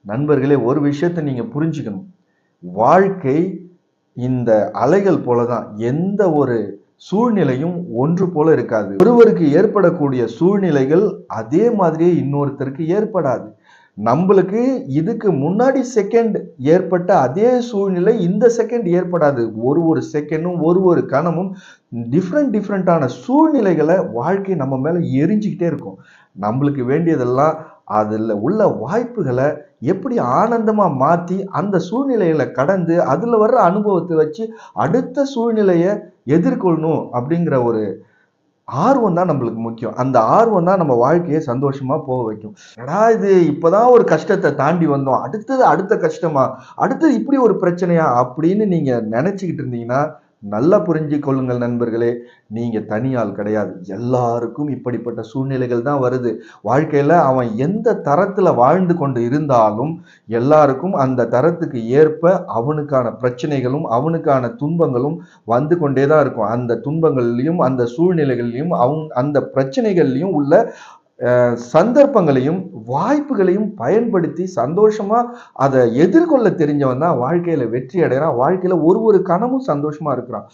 நண்பர்களே ஒரு விஷயத்தை நீங்கள் புரிஞ்சுக்கணும். வாழ்க்கை இந்த அலைகள் போலதான். எந்த ஒரு சூழ்நிலையும் ஒன்று போல இருக்காது. ஒருவருக்கு ஏற்படக்கூடிய சூழ்நிலைகள் அதே மாதிரியே இன்னொருத்தருக்கு ஏற்படாது. நம்மளுக்கு இதுக்கு முன்னாடி செகண்ட் ஏற்பட்ட அதே சூழ்நிலை இந்த செகண்ட் ஏற்படாது. ஒரு ஒரு செகண்டும் ஒரு ஒரு கணமும் டிஃப்ரெண்ட் டிஃப்ரெண்ட்டான சூழ்நிலைகளை வாழ்க்கை நம்ம மேலே எரிஞ்சுக்கிட்டே இருக்கும். நம்மளுக்கு வேண்டியதெல்லாம் அதில் உள்ள வாய்ப்புகளை எப்படி ஆனந்தமாக மாற்றி அந்த சூழ்நிலைகளை கடந்து அதில் வர்ற அனுபவத்தை வச்சு அடுத்த சூழ்நிலையை எதிர்கொள்ளணும் அப்படிங்கிற ஒரு ஆர்வம் தான் நம்மளுக்கு முக்கியம். அந்த ஆர்வம் தான் நம்ம வாழ்க்கையை சந்தோஷமாக போக வைக்கும். என்னடா இது? இப்போதான் ஒரு கஷ்டத்தை தாண்டி வந்தோம். அடுத்தது அடுத்த கஷ்டமா? அடுத்தது இப்படி ஒரு பிரச்சனையா? அப்படின்னு நீங்கள் நினச்சிக்கிட்டு இருந்தீங்கன்னா நல்லா புரிஞ்சு கொள்ளுங்கள் நண்பர்களே நீங்கள் தனியால் கிடையாது. எல்லாருக்கும் இப்படிப்பட்ட சூழ்நிலைகள் தான் வருது. வாழ்க்கையில் அவன் எந்த தரத்தில் வாழ்ந்து கொண்டு இருந்தாலும் எல்லாருக்கும் அந்த தரத்துக்கு ஏற்ப அவனுக்கான பிரச்சனைகளும் அவனுக்கான துன்பங்களும் வந்து கொண்டே தான் இருக்கும். அந்த துன்பங்கள்லையும் அந்த சூழ்நிலைகள்லையும் அவங்க அந்த பிரச்சனைகள்லையும் உள்ள சந்தர்ப்பங்களையும் வாய்ப்புகளையும் பயன்படுத்தி சந்தோஷமாக அதை எதிர்கொள்ள தெரிஞ்சவன் தான் வாழ்க்கையில் வெற்றி அடைகிறான். வாழ்க்கையில் ஒரு ஒரு கணமும் சந்தோஷமாக இருக்கிறான்.